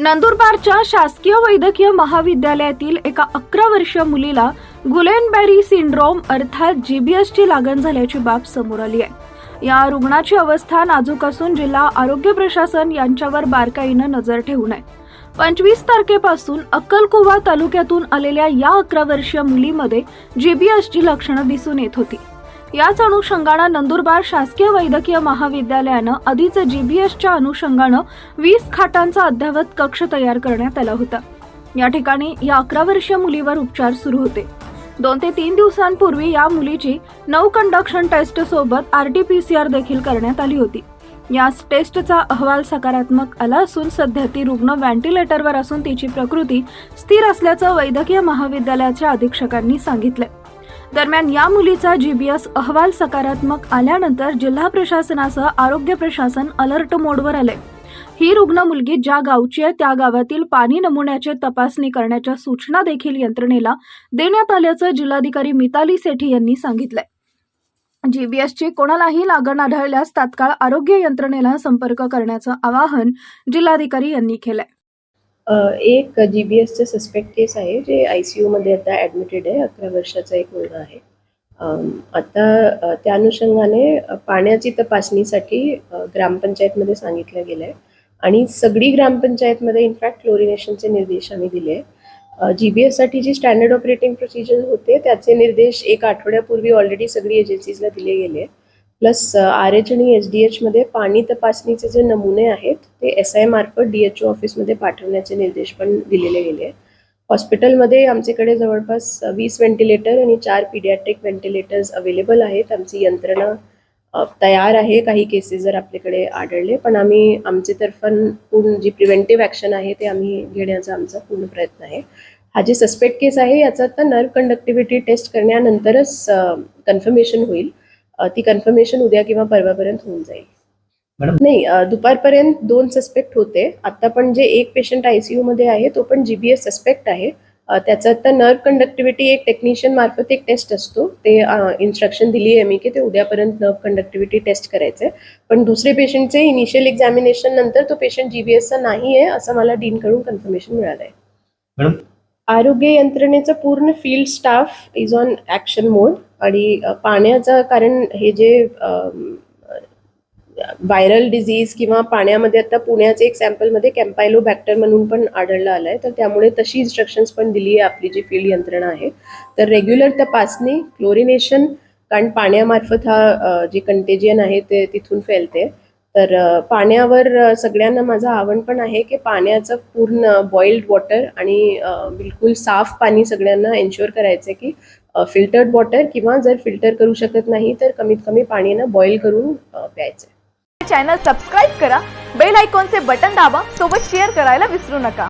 नंदुरबारच्या शासकीय वैद्यकीय महाविद्यालयातील एका अकरा वर्षीय मुलीला गुलेनबॅरी सिंड्रोम अर्थात जीबीएसची लागण झाल्याची बाब समोर आली आहे. या रुग्णाची अवस्था नाजूक असून जिल्हा आरोग्य प्रशासन यांच्यावर बारकाईनं नजर ठेवून आहे. पंचवीस तारखेपासून अक्कलकुवा तालुक्यातून आलेल्या या अकरा वर्षीय मुलीमध्ये जीबीएसची लक्षणं दिसून येत होती. याच अनुषंगानं नंदुरबार शासकीय वैद्यकीय महाविद्यालयानं आधीच जीबीएसच्या अनुषंगानं वीस खाटांचा अद्ययावत कक्ष तयार करण्यात आला होता. या ठिकाणी या अकरा वर्षीय मुलीवर उपचार सुरू होते. दोन ते तीन दिवसांपूर्वी या मुलीची नऊ कंडक्शन टेस्ट सोबत R T P C R देखील करण्यात आली होती. या टेस्टचा अहवाल सकारात्मक आला असून सध्या ती रुग्ण व्हेंटिलेटरवर असून तिची प्रकृती स्थिर असल्याचं वैद्यकीय महाविद्यालयाच्या अधीक्षकांनी सांगितलं दरम्यान या मुलीचा जीबीएस अहवाल सकारात्मक आल्यानंतर जिल्हा प्रशासनासह आरोग्य प्रशासन अलर्ट मोडवर आले ही रुग्ण मुलगी ज्या गावची आहे त्या गावातील पाणी नमुन्याची तपासणी करण्याच्या सूचना देखील यंत्रणेला देण्यात आल्याचं जिल्हाधिकारी मिताली सेठी यांनी सांगितलंय. जीबीएसची कोणालाही लागण आढळल्यास तात्काळ आरोग्य यंत्रणेला संपर्क करण्याचं आवाहन जिल्हाधिकारी यांनी केलंय. एक जी बी एसचं सस्पेक्ट केस आहे जे आय सी यूमध्ये आता ॲडमिटेड आहे अकरा वर्षाचा एक मुलगा आहे. आता त्या अनुषंगाने पाण्याची तपासणीसाठी ग्रामपंचायतमध्ये सांगितलं गेलं आहे आणि सगळी ग्रामपंचायतमध्ये इनफॅक्ट क्लोरिनेशनचे निर्देश आम्ही दिले आहे जी बी एससाठी जी स्टँडर्ड ऑपरेटिंग प्रोसिजर होते त्याचे निर्देश एक आठवड्यापूर्वी ऑलरेडी सगळी एजन्सीजला दिले गेले आहेत. प्लस आर एच आणि एच डी एचमध्ये पाणी तपासणीचे जे नमुने आहेत ते एस आय मार्फत डी एच ओ ऑफिसमध्ये पाठवण्याचे निर्देश पण दिलेले गेले आहेत. हॉस्पिटलमध्ये आमच्याकडे जवळपास वीस व्हेंटिलेटर आणि चार पिडियाट्रिक व्हेंटिलेटर्स अवेलेबल आहेत. आमची यंत्रणा तयार आहे. काही केसेस जर आपल्याकडे आढळले पण आम्ही आमचे तर्फन पूर्ण जी प्रिव्हेंटिव्ह ॲक्शन आहे ते आम्ही घेण्याचा आमचा पूर्ण प्रयत्न आहे. हा जे सस्पेक्ट केस आहे याचा आता नर्व कंडक्टिव्हिटी टेस्ट करण्यानंतरच कन्फर्मेशन होईल. ती कन्फर्मेशन उद्या किंवा परवापर्यंत होऊन जाईल. नाही दुपारपर्यंत दोन सस्पेक्ट होते. आता पण जे एक पेशंट आयसीयू मध्ये आहे तो पण जीबीएस सस्पेक्ट आहे. त्याचा आता नर्व कंडक्टिव्हिटी एक टेक्निशियन मार्फत एक टेस्ट असतो. ते इन्स्ट्रक्शन दिली आहे मी की ते उद्यापर्यंत नर्व कंडक्टिव्हिटी टेस्ट करायचे पण दुसरे पेशंटचे इनिशियल एक्झामिनेशन नंतर तो पेशंट जीबीएसचा नाही आहे असं मला डीनकडून कन्फर्मेशन मिळालं आहे मॅडम आरोग्य यंत्रणेचं पूर्ण field staff is on action mode आणि पाण्याचं कारण हे जे व्हायरल डिझीज किंवा पाण्यामध्ये आता पुण्याचे एक सॅम्पलमध्ये कॅम्पायलो बॅक्टर म्हणून पण आढळलं आलं आहे तर त्यामुळे तशी इन्स्ट्रक्शन्स पण दिली आहे आपली जी फील्ड यंत्रणा आहे. तर रेग्युलर तपासणी क्लोरिनेशन कारण पाण्यामार्फत हा जे कंटेजियन आहे ते तिथून फैलते. तर पाण्यावर सगळ्यांना माझं आवड पण आहे की पाण्याचं पूर्ण बॉइल्ड वॉटर आणि बिलकुल साफ पाणी सगळ्यांना एन्श्युअर करायचं की फिल्टर्ड वॉटर किंवा जर फिल्टर करू शकत नाही तर कमीत कमी पाणीनं बॉईल करून प्यायचं. चॅनल सबस्क्राईब करा बेल आयकॉनचे बटन दाबा सोबत शेअर करायला विसरू नका.